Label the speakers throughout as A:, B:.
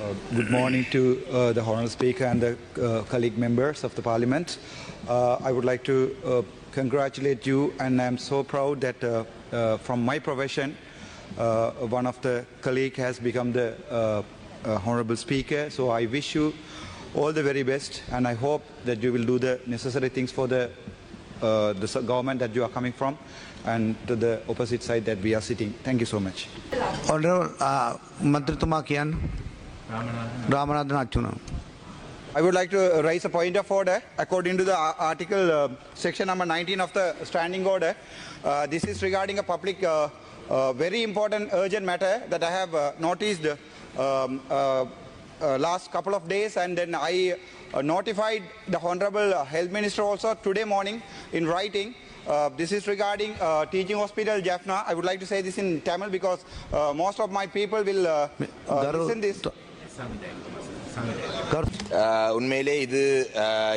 A: Uh, good morning to uh, the Honorable Speaker and the uh, colleague members of the parliament. Uh, I would like to uh, congratulate you, and I'm so proud that uh, from my profession, one of the colleague has become the honorable speaker. So I wish you all the very best, and I hope that you will do the necessary things for the uh, the government that you are coming from and to the opposite side that we are sitting. Thank you so much.
B: Honorable.
A: I would like to uh, raise a point of order. According to the uh, article, uh, section number 19 of the standing order, uh, this is regarding a public, uh, uh very important urgent matter that I have noticed um, last couple of days and then I notified the Honorable Health Minister also today morning in writing. Uh, this is regarding uh, teaching hospital Jaffna. I would like to say this in Tamil because uh, most of my people will uh, uh, listen this.
C: உண்மையிலே இது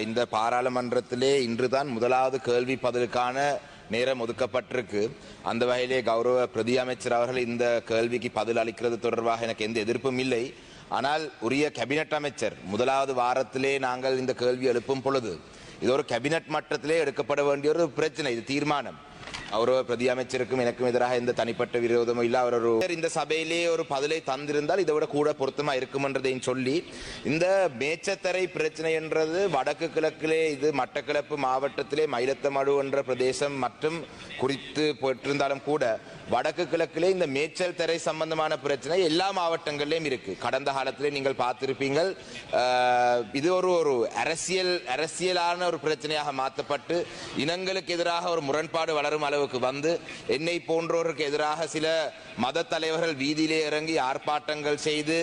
C: இந்த பாராளுமன்றத்திலே இன்றுதான் முதலாவது கேள்வி பதிலுக்கான நேரம் ஒதுக்கப்பட்டிருக்கு அந்த வகையிலே கௌரவ பிரதி அமைச்சர் அவர்கள் இந்த கேள்விக்கு பதில் அளிக்கிறது தொடர்பாக எனக்கு எந்த எதிர்ப்பும் இல்லை ஆனால் உரிய கேபினட் அமைச்சர் முதலாவது வாரத்திலே நாங்கள் இந்த கேள்வி எழுப்பும் பொழுது இது ஒரு கேபினட் மட்டத்திலே எடுக்கப்பட வேண்டிய ஒரு பிரச்சனை இது தீர்மானம். அவரோ பிரதி அமைச்சருக்கும் எனக்கும் எதிராக எந்த தனிப்பட்ட விரோதமும் இல்ல. அவர் ஒரு இந்த சபையிலே ஒரு பதிலை தந்திருந்தால் இதை விட கூட பொருத்தமா இருக்கும்ன்றதையும் சொல்லி இந்த மேச்சத்தரை பிரச்சனை என்றது வடக்கு கிழக்கிலே இது மட்டக்கிழப்பு மாவட்டத்திலே மயிலத்தமடு என்ற பிரதேசம் மற்றும் குறித்து போட்டிருந்தாலும் கூட வடக்கு கிழக்கிலே இந்த மேச்சல் தரை சம்பந்தமான பிரச்சனை எல்லா மாவட்டங்களிலும் இருக்கு. கடந்த காலத்திலே நீங்கள் பார்த்திருப்பீங்கள் இது ஒரு ஒரு அரசியல் அரசியலான ஒரு பிரச்சனையாக மாற்றப்பட்டு இனங்களுக்கு எதிராக ஒரு முரண்பாடு வளரும் அளவுக்கு வந்து என்னை போன்றோருக்கு எதிராக சில மத தலைவர்கள் வீதியிலே இறங்கி ஆர்ப்பாட்டங்கள் செய்து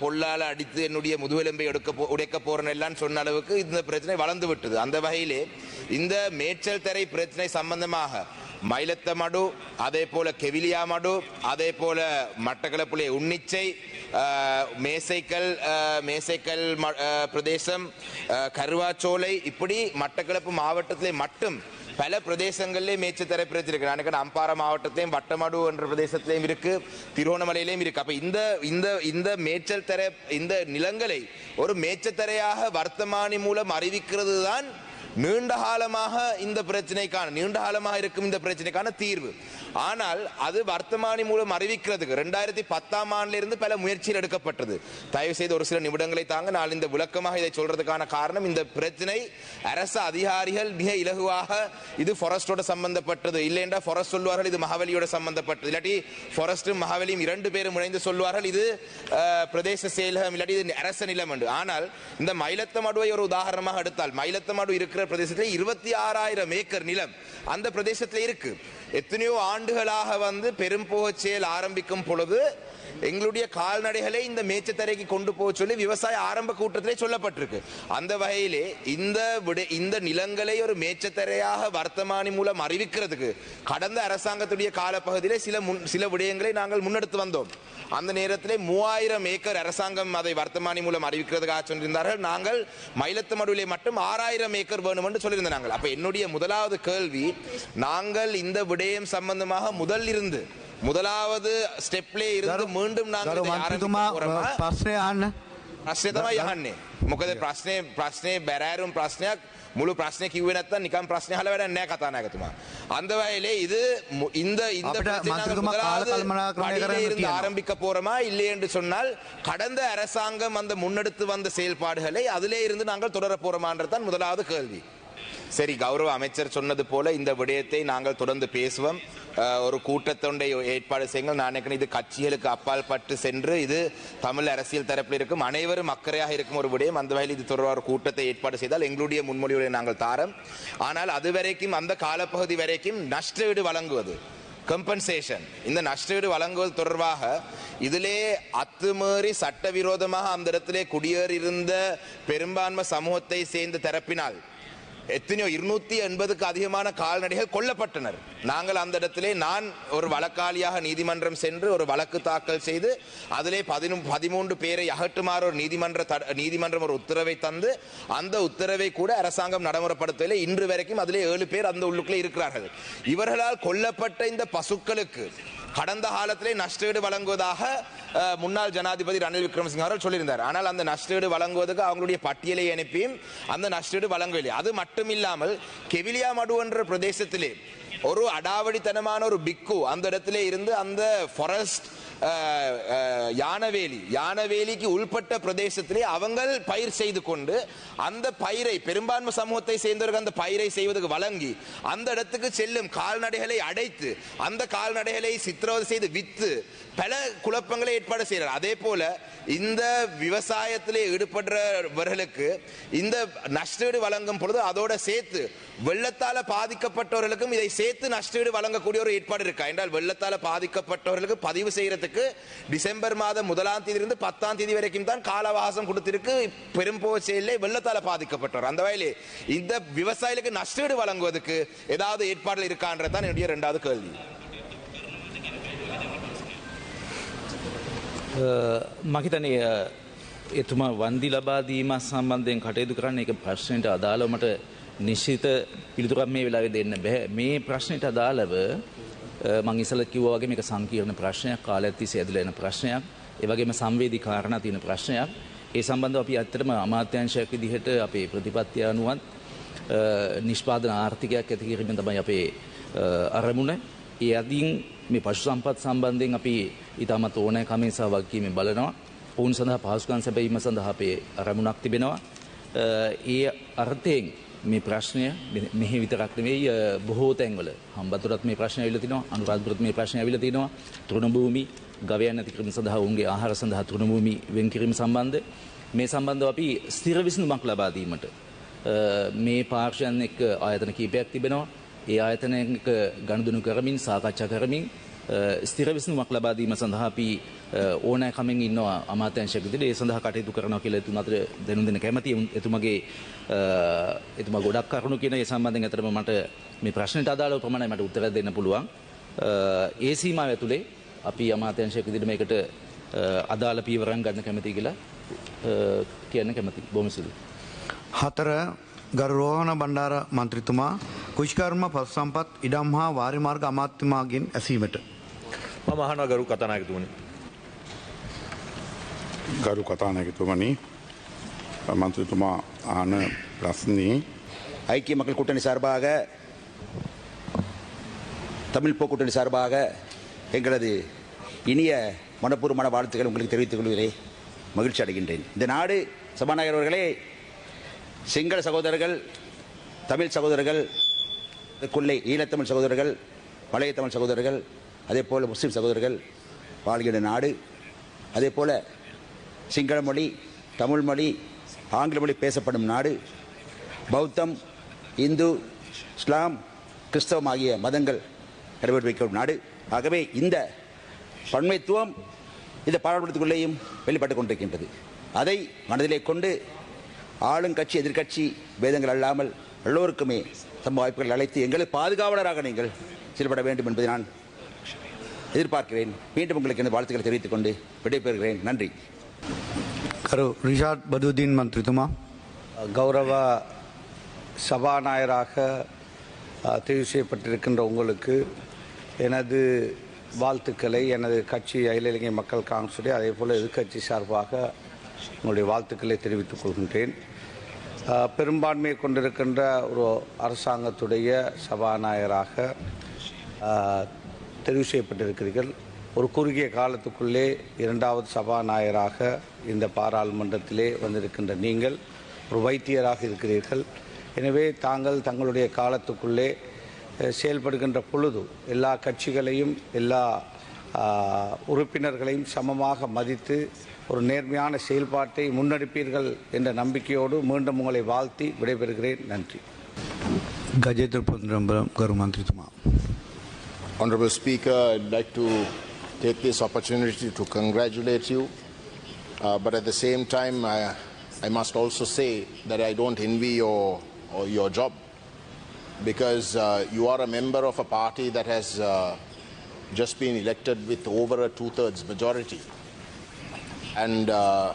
C: பொல்லால் அடித்து என்னுடைய முதுகெலும்பை எடுக்க உடைக்க போறேன்னு எல்லாம் சொன்ன அளவுக்கு இந்த பிரச்சனை வளர்ந்து விட்டது. அந்த வகையிலே இந்த மேய்ச்சல் தரை பிரச்சனை சம்பந்தமாக மயிலத்தமடு அதே போல கெவிலியா மடு அதே போல மட்டக்களப்புலே உன்னிச்சை மேசைக்கல் மேசைக்கல் ம- பிரதேசம் கருவாச்சோலை இப்படி மட்டக்களப்பு மாவட்டத்திலே மட்டும் பல பிரதேசங்களிலே மேய்ச்சத்தரை பிரச்சனை நான் அம்பாறை மாவட்டத்திலையும் வட்டமடு என்ற பிரதேசத்திலையும் இருக்கு திருவோணமலையிலையும் இருக்கு. அப்ப இந்த இந்த இந்த மேய்ச்சல் தரை இந்த நிலங்களை ஒரு மேய்ச்சத்தரையாக வர்த்தமானி மூலம் அறிவிக்கிறது தான் நீண்ட காலமாக இந்த பிரச்சனைக்கான நீண்ட காலமாக இருக்கும் இந்த பிரச்சனைக்கான தீர்வு. ஆனால் அது வர்த்தமானி மூலம் அறிவிக்கிறதுக்கு ரெண்டாயிரத்தி பத்தாம் ஆண்டிலிருந்து பல முயற்சிகள் எடுக்கப்பட்டது. தயவு செய்து ஒரு சில நிமிடங்களை தாங்க நான் இந்த விளக்கமாக இதை சொல்றதுக்கான காரணம் இந்த பிரச்சனை அரசு அதிகாரிகள் மிக இலகுவாக இது ஃபாரஸ்டோட சம்பந்தப்பட்டது. இல்லைன்றா ஃபாரஸ்ட் சொல்வார்கள் இது மகாவலியோட சம்பந்தப்பட்டது. இல்லாட்டி ஃபாரஸ்டும் மகாவலியும் இரண்டு பேரும் இணைந்து சொல்வார்கள் இது பிரதேச செயலகம் இல்லாட்டி இது அரச நிலம் என்று. ஆனால் இந்த மயிலத்தமடுவை ஒரு உதாரணமாக எடுத்தால் மயிலத்தமடு இருக்கிற பிரதேசத்தில் இருபத்தி ஆறாயிரம் ஏக்கர் நிலம் அந்த பிரதேசத்தில் இருக்கு. எத்தனையோ ஆண்டுகளாக வந்து பெரும் செயல் ஆரம்பிக்கும் பொழுது எங்களுடைய கால்நடைகளை இந்த மேச்சத்தரைக்கு கொண்டு போக சொல்லி விவசாய ஆரம்ப கூட்டத்திலே சொல்லப்பட்டிருக்கு. அந்த வகையிலே இந்த விட இந்த நிலங்களை ஒரு மேச்சத்தரையாக வர்த்தமானி மூலம் அறிவிக்கிறதுக்கு கடந்த அரசாங்கத்துடைய காலப்பகுதியிலே சில முன் சில விடயங்களை நாங்கள் முன்னெடுத்து வந்தோம். அந்த நேரத்திலே மூவாயிரம் ஏக்கர் அரசாங்கம் அதை வர்த்தமானி மூலம் அறிவிக்கிறதுக்காக சொல்லியிருந்தார்கள் நாங்கள் மயிலத்தமடுவிலே மட்டும் ஆறாயிரம் ஏக்கர் வேணும் என்று சொல்லியிருந்த நாங்கள் அப்போ என்னுடைய முதலாவது கேள்வி நாங்கள் இந்த விடயம் சம்பந்தமாக முதல் இருந்து முதலாவது ஸ்டெப்லே இருந்து மீண்டும் நாங்கள் ஆரம்பிக்க போகிறோமா
B: පස්්‍රය අන්න
C: ප්‍රශ්නය තමයි යහන්නේ මොකද ප්‍රශ්නය ප්‍රශ්නය බැරෑරුම් ප්‍රශ්නයක් මුළු ප්‍රශ්නය කිව්වේ නැත්නම් නිකම් ප්‍රශ්න අහලා වැඩක් නැහැ කතානායකතුමා. அந்த வகையிலே இது மு- இந்த இந்த
B: අපිට
C: பிரச்சனை நாங்கள்
B: මන්ත්‍රතුමා
C: முதலாவது
B: කාලකල්පනා කරන්න
C: படியிலே
B: කරන්න
C: இருந்து
B: කියනවා.
C: ஆரம்பிக்க போறோமா இல்லை என்று சொன்னால் கடந்த அரசாங்கம் அந்த முன்னெடுத்து வந்த செயல்பாடுகளை அதிலே இருந்து நாங்கள் தொடர போறோமான்றதுதான் முதலாவது கேள்வி சரி கௌரவ அமைச்சர் சொன்னது போல இந்த விடயத்தை நாங்கள் தொடர்ந்து பேசுவோம் அஹ், ஒரு கூட்டத்தொண்டை ஏற்பாடு செய்யுங்கள் நான் நினைக்கிறேன் இது கட்சிகளுக்கு அப்பால் பட்டு சென்று இது தமிழ் அரசியல் தரப்பில் இருக்கும் அனைவரும் அக்கறையாக இருக்கும் ஒரு விடயம் அந்த வகையில் இது தொடர்பாக ஒரு கூட்டத்தை ஏற்பாடு செய்தால் எங்களுடைய முன்மொழிவுரை நாங்கள் தாரம் ஆனால் அது வரைக்கும் அந்த காலப்பகுதி வரைக்கும் நஷ்டஈடு வழங்குவது கம்பன்சேஷன் இந்த நஷ்டஈடு வழங்குவது தொடர்பாக இதிலே அத்துமீறி சட்டவிரோதமாக அந்த இடத்திலே குடியேறியிருந்த பெரும்பான்மை சமூகத்தை சேர்ந்த தரப்பினால் எத்தனையோ இருநூத்தி எண்பதுக்கு அதிகமான கால்நடைகள் கொல்லப்பட்டனர். நாங்கள் அந்த இடத்திலே நான் ஒரு வழக்காளியாக நீதிமன்றம் சென்று ஒரு வழக்கு தாக்கல் செய்து அதிலே பதினு பதிமூன்று பேரை அகற்றுமாறு ஒரு நீதிமன்ற தட- நீதிமன்றம் ஒரு உத்தரவை தந்து அந்த உத்தரவை கூட அரசாங்கம் நடைமுறைப்படுத்தவில்லை. இன்று வரைக்கும் அதிலே ஏழு பேர் அந்த உள்ளுக்குள்ளே இருக்கிறார்கள். இவர்களால் கொல்லப்பட்ட இந்த பசுக்களுக்கு கடந்த காலத்திலே நஷ்டஈடு வழங்குவதாக முன்னாள் ஜனாதிபதி ரணில் விக்ரமசிங்க அவர்கள் சொல்லியிருந்தார். ஆனால் அந்த நஷ்டஈடு வழங்குவதற்கு அவங்களுடைய பட்டியலை அனுப்பியும் அந்த நஷ்டஈடு வழங்கவில்லை. அது மட்டும் இல்லாமல் கெவிலியா மடு என்ற பிரதேசத்திலே ஒரு அடாவடித்தனமான ஒரு பிக்கு அந்த இடத்துல இருந்து அந்த ஃபாரஸ்ட் யானவேலி யானவேலிக்கு உள்பட்ட பிரதேசத்திலே அவங்கள் பயிர் செய்து கொண்டு அந்த பயிரை பெரும்பான்மை சமூகத்தை சேர்ந்தவர்கள் அந்த பயிரை செய்வதற்கு வழங்கி அந்த இடத்துக்கு செல்லும் கால்நடைகளை அடைத்து அந்த கால்நடைகளை சித்திரவதை செய்து விற்று பல குழப்பங்களை ஏற்பாடு செய்கிறார் அதே போல இந்த விவசாயத்திலே ஈடுபடுறவர்களுக்கு இந்த நஷ்டீடு வழங்கும் பொழுது அதோட சேர்த்து வெள்ளத்தால் பாதிக்கப்பட்டவர்களுக்கும் இதை சேர்த்து நஷ்டஈடு வழங்கக்கூடிய ஒரு ஏற்பாடு இருக்கா என்றால் வெள்ளத்தால பாதிக்கப்பட்டவர்களுக்கு பதிவு செய்யறதுக்கு டிசம்பர் மாதம் முதலாம் தேதி இருந்து பத்தாம் தேதி வரைக்கும் தான் கால அவகாசம் கொடுத்திருக்கு பெரும்போச்சையிலே வெள்ளத்தால பாதிக்கப்பட்டவர் அந்த வகையிலே இந்த விவசாயிகளுக்கு நஷ்டஈடு வழங்குவதற்கு ஏதாவது ஏற்பாடுகள் இருக்கான்றது தான் என்னுடைய இரண்டாவது கேள்வி
D: මහිතනය එතුමා වන්දි ලබාදීම සම්බන්ධයෙන් කටයුතු කරන්න එක ප්‍රශ්නයට අදාළමට නිශ්චිත පිළිතුරක් මේ වෙලාවෙ දෙන්න බැහැ. මේ ප්‍රශ්නයට අදාළව මං ඉසල කිව්වාගේ මේක සංකීර්ණ ප්‍රශ්නයක් කාලයක් තිස්සේ ඇදලා එන ප්‍රශ්නයක්. ඒ වගේම සංවේදී කාරණා තියෙන ප්‍රශ්නයක්. ඒ සම්බන්ධව අපි ඇත්තටම අමාත්‍යංශයක් විදිහට අපේ ප්‍රතිපත්තිය අනුවත් අ, නිෂ්පාදන ආර්ථිකයක් ඇති කිරීම තමයි අපේ අ, අරමුණ. ඒ අදින් මේ පශු සම්පත් සම්බන්ධයෙන් අපි ඉතාමත් ඕනෑ කමේ සහ වගකීමෙන් බලනවා. ඔවුන් සඳහා පහසුකම් සැපීම සඳහා අපේ අරමුණක් තිබෙනවා. අ, ඒ අර්ථයෙන් මේ ප්‍රශ්නය මෙ- මෙහි විතරක් නෙවෙයි අ, බොහෝ තැන්වල. හම්බතුරත් මේ ප්‍රශ්න ඇවිල්ලා තිනවා අනුරාධපුරත් මේ ප්‍රශ්න ඇවිල්ලා තිනවා. තෘණභූමි ගවයන් නැති කිරීම සඳහා ඔවුන්ගේ ආහාර සඳහා තෘණභූමි වෙන් කිරීම සම්බන්ධ. මේ සම්බන්ධව අපි ස්ථිර විසඳුමක් ලබා දීමට අ, මේ පාර්ශයන් එක්ක ආයතන කීපයක් තිබෙනවා. ඒ ආයතනයක ගණදුනු කරමින් සාකච්ඡා කරමින් අ, ස්ථිර විසඳුමක් ලබා දීම සඳහා අපි අ, ඕනෑකමින් ඉන්නවා අමාත්‍යංශයක් විදිහට ඒ සඳහා කටයුතු කරනවා කියලා එතුමා අතර දැනුම් දෙන්න කැමතියි උන්- එතුමගේ අ, එතුමා ගොඩක් කරුණු කියන ඒ සම්බන්ධයෙන් අතරම මට මේ ප්‍රශ්නට අදාළව ප්‍රමාණයි මට උත්තර දෙන්න පුළුවන්. අ, ඒ සීමාව ඇතුලේ අපි අමාත්‍යංශයක් විදිහට මේකට අ, අදාළ පීවරන් ගන්න කැමතියි කියලා අ, කියන්න කැමතියි. බොහොම සුළුයි
B: හතර ගරුරෝහණ බණ්ඩාර මන්ත්‍රතුමා කුෂ්කර්ම පස් සම්පත් ඉඩම් හා වාරිමාර්ග අමාත්‍යමාගෙන් ඇසීමට.
E: මම අහනවා ගරු කතානායකතුමනි.
F: ගරු කතානැගතුමනි මන්ත්‍රතුමා ආන ප්‍රශ්නී
G: ஐக்கிய மக்கள் கூட்டணி சார்பாக தமிழ் போக்கூட்டணி சார்பாக எங்களது இனிய மனப்பூர்வமான வாழ்த்துக்கள் உங்களுக்கு தெரிவித்துக் கொள்வதிலே மகிழ்ச்சி அடைகின்றேன் இந்த நாடு சபாநாயகர் அவர்களே சிங்கள சகோதரர்கள் தமிழ் சகோதரர்கள் கொள்ளை ஈழத்தமிழ் சகோதரர்கள் பழைய தமிழ் சகோதரர்கள் அதே போல் முஸ்லீம் சகோதரர்கள் வாழ்கின்ற நாடு அதே போல் சிங்கள மொழி தமிழ் மொழி ஆங்கில மொழி பேசப்படும் நாடு பௌத்தம் இந்து இஸ்லாம் கிறிஸ்தவம் ஆகிய மதங்கள் கடைபிடிக்கும் நாடு. ஆகவே இந்த பன்மைத்துவம் இந்த பாராளுமன்றத்துக்குள்ளேயும் வெளிப்பட்டு கொண்டிருக்கின்றது. அதை மனதிலே கொண்டு ஆளுங்கட்சி எதிர்க்கட்சி பேதங்கள் அல்லாமல் எல்லோருக்குமே சம வாய்ப்புகள் அழைத்து எங்களுக்கு பாதுகாவலராக நீங்கள் செயல்பட வேண்டும் என்பதை நான் எதிர்பார்க்கிறேன். மீண்டும் உங்களுக்கு எனது வாழ்த்துக்களை தெரிவித்துக் கொண்டு விடைபெறுகிறேன். நன்றி.
B: கரு ரிஷாட் பதுதீன் மந்திரிதுமா
H: கௌரவ சபாநாயகராக தெரிவு செய்யப்பட்டிருக்கின்ற உங்களுக்கு எனது வாழ்த்துக்களை எனது கட்சி அகில இலங்கை மக்கள் காங்கிரசுடைய அதே போல் எதிர்கட்சி சார்பாக உங்களுடைய வாழ்த்துக்களை தெரிவித்துக் கொள்கின்றேன். பெரும்பான்மையை கொண்டிருக்கின்ற ஒரு அரசாங்கத்துடைய சபாநாயகராக தெரிவு செய்யப்பட்டிருக்கிறீர்கள். ஒரு குறுகிய காலத்துக்குள்ளே இரண்டாவது சபாநாயகராக இந்த பாராளுமன்றத்திலே வந்திருக்கின்ற நீங்கள் ஒரு வைத்தியராக இருக்கிறீர்கள். எனவே தாங்கள் தங்களுடைய காலத்துக்குள்ளே செயல்படுகின்ற பொழுது எல்லா கட்சிகளையும் எல்லா உறுப்பினர்களையும் சமமாக மதித்து ஒரு நேர்மையான செயல்பாட்டை முன்னெடுப்பீர்கள் என்ற நம்பிக்கையோடு மீண்டும் உங்களை வாழ்த்தி விடைபெறுகிறேன். நன்றி.
B: Gajendra பொன்ரம்பரம் கருமாந்திரிதுமா
I: Honorable Speaker, I'd like to take this opportunity to congratulate you. Uh, but at the same time, I, I must also say that I don't envy your, your job because uh, you are a member of a party that has uh, just been elected with over a two thirds majority. And uh,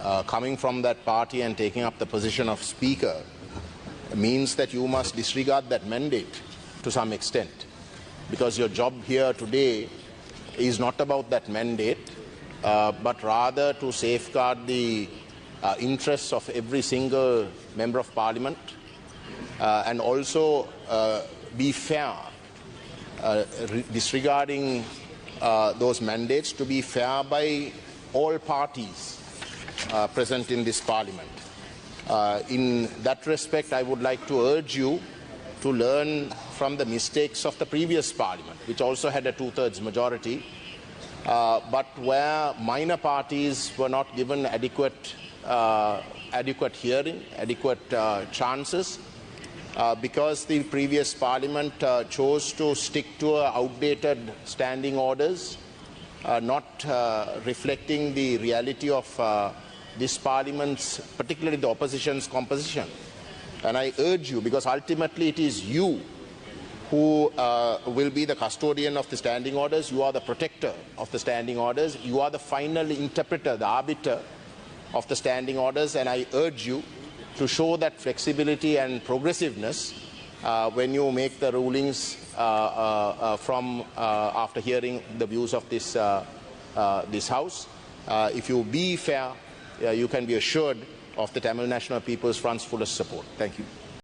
I: uh, coming from that party and taking up the position of Speaker means that you must disregard that mandate to some extent because your job here today is not about that mandate, uh, but rather to safeguard the uh, interests of every single member of parliament uh, and also uh, be fair, uh, disregarding uh, those mandates to be fair by all parties present in this parliament. In that respect, I would like to urge you to learn from the mistakes of the previous parliament, which also had a two thirds majority, uh, but where minor parties were not given adequate, uh, adequate hearing, adequate uh, chances. Uh, because the previous parliament uh, chose to stick to outdated standing orders, uh, not reflecting the reality of this parliament's, particularly the opposition's composition. And I urge you, because ultimately it is you who uh, will be the custodian of the standing orders, you are the protector of the standing orders, you are the final interpreter, the arbiter of the standing orders, and I urge you to show that flexibility and progressiveness uh, when you make the rulings uh, uh, uh, from uh, after hearing the views of this, this House. If you be fair, you can be assured of the Tamil National People's Front's fullest support. Thank you.